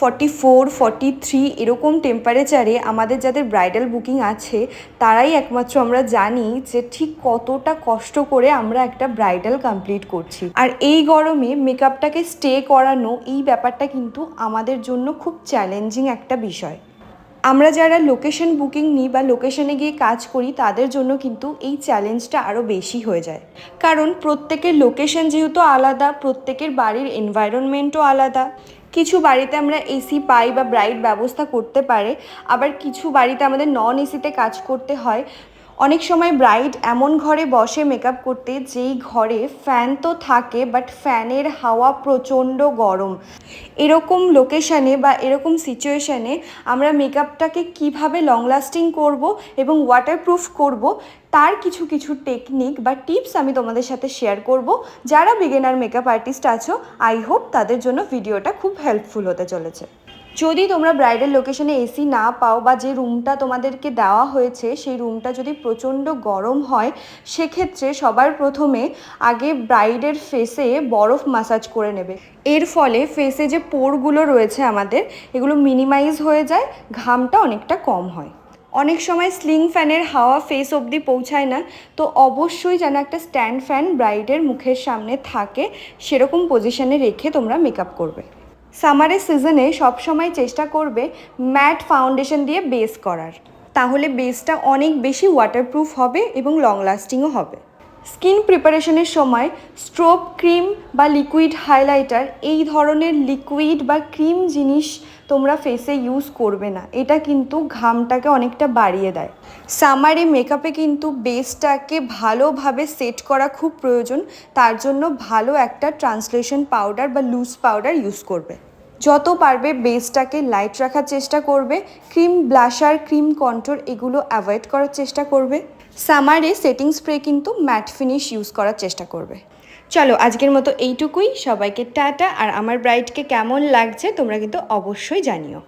Forty four forty three এরকম টেম্পারেচারে আমাদের যাদের ব্রাইডাল বুকিং আছে, তারাই একমাত্র আমরা জানি যে ঠিক কতটা কষ্ট করে আমরা একটা ব্রাইডাল কমপ্লিট করছি। আর এই গরমে মেকআপটাকে স্টে করানো, এই ব্যাপারটা কিন্তু আমাদের জন্য খুব চ্যালেঞ্জিং একটা বিষয়। আমরা যারা লোকেশন বুকিং নিই বা লোকেশনে গিয়ে কাজ করি, তাদের জন্য কিন্তু এই চ্যালেঞ্জটা আরও বেশি হয়ে যায়। কারণ প্রত্যেকের লোকেশন যেহেতু আলাদা, প্রত্যেকের বাড়ির এনভায়রনমেন্টও আলাদা। কিছু বাড়িতে আমরা এসি পাই বা ব্রাইট ব্যবস্থা করতে পারে, আবার কিছু বাড়িতে আমাদের নন এসিতে কাজ করতে হয়। অনেক সময় ব্রাইড এমন ঘরে বসে মেকআপ করতে যেই ঘরে ফ্যান তো থাকে বাট ফ্যানের হাওয়া প্রচণ্ড গরম। এরকম লোকেশানে বা এরকম সিচুয়েশানে আমরা মেকআপটাকে কীভাবে লং লাস্টিং করব এবং ওয়াটারপ্রুফ করব, তার কিছু কিছু টেকনিক বা টিপস আমি তোমাদের সাথে শেয়ার করব। যারা বিগিনার মেকআপ আর্টিস্ট আছো আই হোপ তাদের জন্য ভিডিওটা খুব হেল্পফুল হতে চলেছে। যদি তোমরা ব্রাইডাল লোকেশনে এসি না পাও বা যে রুমটা তোমাদেরকে দেওয়া হয়েছে, সেই রুমটা যদি প্রচণ্ড গরম হয়, সেক্ষেত্রে সবার প্রথমে আগে ব্রাইডের ফেসে বরফ মাসাজ করে নেবে। এর ফলে ফেসে যে পোরগুলো রয়েছে আমাদের, এগুলো মিনিমাইজ হয়ে যায়, ঘামটা অনেকটা কম হয়। অনেক সময় স্লিং ফ্যানের হাওয়া ফেস অবধি পৌঁছায় না, তো অবশ্যই যেন একটা স্ট্যান্ড ফ্যান ব্রাইডের মুখের সামনে থাকে, সেরকম পজিশনে রেখে তোমরা মেকআপ করবে। সামারের সিজনে সবসময় চেষ্টা করবে ম্যাট ফাউন্ডেশন দিয়ে বেস করার। তাহলে বেসটা অনেক বেশি ওয়াটারপ্রুফ হবে এবং লং লাস্টিংও হবে। স্কিন প্রিপারেশনের সময় স্ট্রোপ ক্রিম বা লিকুইড হাইলাইটার এই ধরনের লিকুইড বা ক্রিম জিনিস তোমরা ফেসে ইউজ করবে না। এটা কিন্তু ঘামটাকে অনেকটা বাড়িয়ে দেয়। সামারে মেকআপে কিন্তু বেসটাকে ভালোভাবে সেট করা খুব প্রয়োজন। তার জন্য ভালো একটা ট্রান্সলেশন পাউডার বা লুজ পাউডার ইউজ করবে। যত পারবে বেসটাকে লাইট রাখার চেষ্টা করবে ক্রিম ব্লাশার ক্রিম কন্ট্রোল এগুলো অ্যাভয়েড করার চেষ্টা করবে। সামারে সেটিং স্প্রে কিন্তু ম্যাট ফিনিশ ইউজ করার চেষ্টা করবে। চলো আজকের মতো এইটুকুই, সবাইকে টাটা, আর আমার ব্রাইডকে কেমন লাগছে তোমরা কিন্তু অবশ্যই জানিও।